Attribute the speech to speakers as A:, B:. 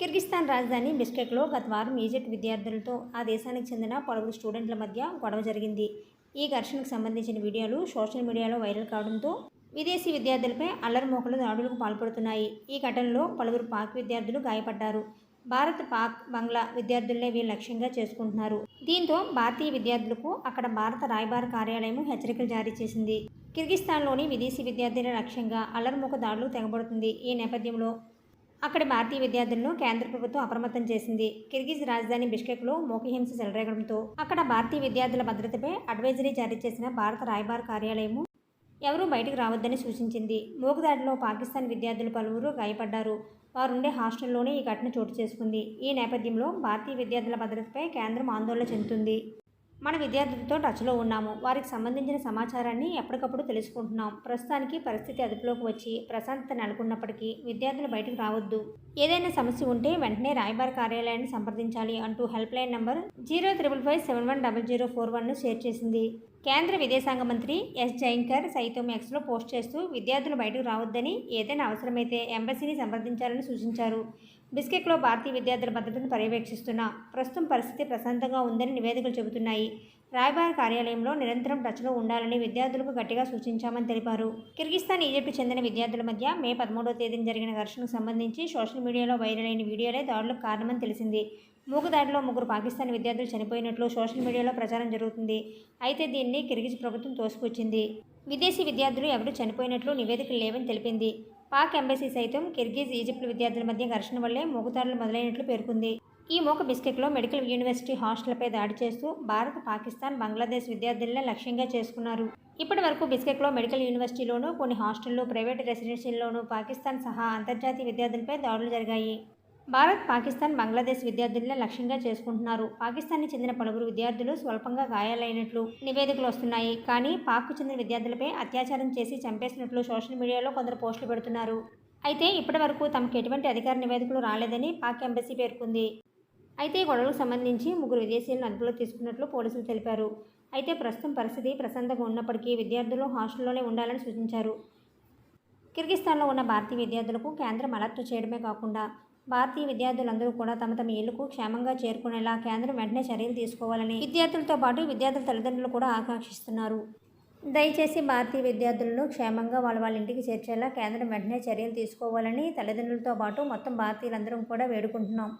A: కిర్గిస్తాన్ రాజధాని బిష్కెక్లో గత వారం ఈజిప్ట్ విద్యార్థులతో ఆ దేశానికి చెందిన పలువురు స్టూడెంట్ల మధ్య గొడవ జరిగింది. ఈ ఘర్షణకు సంబంధించిన వీడియోలు సోషల్ మీడియాలో వైరల్ కావడంతో విదేశీ విద్యార్థులపై అల్లరిమోకలు దాడులకు పాల్పడుతున్నాయి. ఈ ఘటనలో పలువురు పాక్ విద్యార్థులు గాయపడ్డారు. భారత్ పాక్ బంగ్లా విద్యార్థులనే వీళ్ళు లక్ష్యంగా చేసుకుంటున్నారు. దీంతో భారతీయ విద్యార్థులకు అక్కడ భారత రాయబార కార్యాలయం హెచ్చరికలు జారీ చేసింది. కిర్గిస్తాన్లోని విదేశీ విద్యార్థుల లక్ష్యంగా అల్లరిముఖ దాడులు తెగబడుతుంది. ఈ నేపథ్యంలో అక్కడి భారతీయ విద్యార్థులను కేంద్ర ప్రభుత్వం అప్రమత్తం చేసింది. కిర్గిజ్ రాజధాని బిష్కెక్లో మోకహింస చెలరేగడంతో అక్కడ భారతీయ విద్యార్థుల భద్రతపై అడ్వైజరీ జారీ చేసిన భారత రాయబార కార్యాలయము ఎవరూ బయటకు రావద్దని సూచించింది. మూకుదాడిలో పాకిస్తాన్ విద్యార్థులు పలువురు గాయపడ్డారు. వారుండే హాస్టల్లోనే ఈ ఘటన చోటు చేసుకుంది. ఈ నేపథ్యంలో భారతీయ విద్యార్థుల భద్రతపై కేంద్రం ఆందోళన చెందుతుంది. మన విద్యార్థులతో టచ్లో ఉన్నాము. వారికి సంబంధించిన సమాచారాన్ని ఎప్పటికప్పుడు తెలుసుకుంటున్నాం. ప్రస్తుతానికి పరిస్థితి అదుపులోకి వచ్చి ప్రశాంతత నెలకొన్నప్పటికీ విద్యార్థులు బయటకు రావద్దు. ఏదైనా సమస్య ఉంటే వెంటనే రాయబార కార్యాలయాన్ని సంప్రదించాలి అంటూ help line number zero triple five seven one double zero four వన్ను షేర్ చేసింది. కేంద్ర విదేశాంగ మంత్రి ఎస్ జయంకర్ సైతం ఎక్స్లో పోస్ట్ చేస్తూ విద్యార్థులు బయటకు రావద్దని ఏదైనా అవసరమైతే ఎంబసీని సంప్రదించాలని సూచించారు. బిస్కెక్లో భారతీయ విద్యార్థుల భద్రతను పర్యవేక్షిస్తున్న ప్రస్తుతం పరిస్థితి ప్రశాంతంగా ఉందని నివేదికలు చెబుతున్నాయి. రాయబార కార్యాలయంలో నిరంతరం టచ్లో ఉండాలని విద్యార్థులకు గట్టిగా సూచించామని తెలిపారు. కిర్గిస్తాన్ ఈజిప్ట్ చెందిన విద్యార్థుల మధ్య మే పదమూడవ తేదీన జరిగిన ఘర్షణకు సంబంధించి సోషల్ మీడియాలో వైరల్ అయిన వీడియోలే దాడులకు కారణమని తెలిసింది. మూగుదాడిలో ముగ్గురు పాకిస్తాన్ విద్యార్థులు చనిపోయినట్లు సోషల్ మీడియాలో ప్రచారం జరుగుతుంది. అయితే దీన్ని కిర్గిజ్ ప్రభుత్వం తోసిపుచ్చింది. విదేశీ విద్యార్థులు ఎవరూ చనిపోయినట్లు నివేదికలు లేవని తెలిపింది. పాక్ ఎంబసీ సైతం కిర్గిజ్ ఈజిప్ట్ విద్యార్థుల మధ్య ఘర్షణ వల్లే మూగుదాడులు మొదలైనట్లు పేర్కొంది. ఈ మూక బిస్కెట్లో మెడికల్ యూనివర్సిటీ హాస్టల్పై దాడి చేస్తూ భారత్ పాకిస్తాన్ బంగ్లాదేశ్ విద్యార్థులనే లక్ష్యంగా చేసుకున్నారు. ఇప్పటి వరకు బిస్కెట్లో మెడికల్ యూనివర్సిటీలోనూ కొన్ని హాస్టల్లో ప్రైవేట్ రెసిడెన్షియల్లోనూ పాకిస్తాన్ సహా అంతర్జాతీయ విద్యార్థులపై దాడులు జరిగాయి. భారత్ పాకిస్తాన్ బంగ్లాదేశ్ విద్యార్థులనే లక్ష్యంగా చేసుకుంటున్నారు. పాకిస్తాన్కి చెందిన పలువురు విద్యార్థులు స్వల్పంగా గాయాలైనట్లు నివేదికలు వస్తున్నాయి. కానీ పాక్కు చెందిన విద్యార్థులపై అత్యాచారం చేసి చంపేసినట్లు సోషల్ మీడియాలో కొందరు పోస్టులు పెడుతున్నారు. అయితే ఇప్పటి వరకు తమకు ఎటువంటి అధికార నివేదికలు రాలేదని పాక్ ఎంబసీ పేర్కొంది. అయితే ఈ గొడవలకు సంబంధించి ముగ్గురు విదేశీయులను అదుపులో తీసుకున్నట్లు పోలీసులు తెలిపారు. అయితే ప్రస్తుతం పరిస్థితి ప్రశాంతంగా ఉన్నప్పటికీ విద్యార్థులు హాస్టల్లోనే ఉండాలని సూచించారు. కిర్గిస్తాన్లో ఉన్న భారతీయ విద్యార్థులకు కేంద్రం అలర్ట్ చేయడమే కాకుండా భారతీయ విద్యార్థులందరూ కూడా తమ తమ ఇళ్ళకు క్షేమంగా చేరుకునేలా కేంద్రం వెంటనే చర్యలు తీసుకోవాలని విద్యార్థులతో పాటు విద్యార్థుల తల్లిదండ్రులు కూడా ఆకాంక్షిస్తున్నారు. దయచేసి భారతీయ విద్యార్థులను క్షేమంగా వాళ్ళ వాళ్ళ ఇంటికి చేర్చేలా కేంద్రం వెంటనే చర్యలు తీసుకోవాలని తల్లిదండ్రులతో పాటు మొత్తం భారతీయులందరం కూడా వేడుకుంటున్నాం.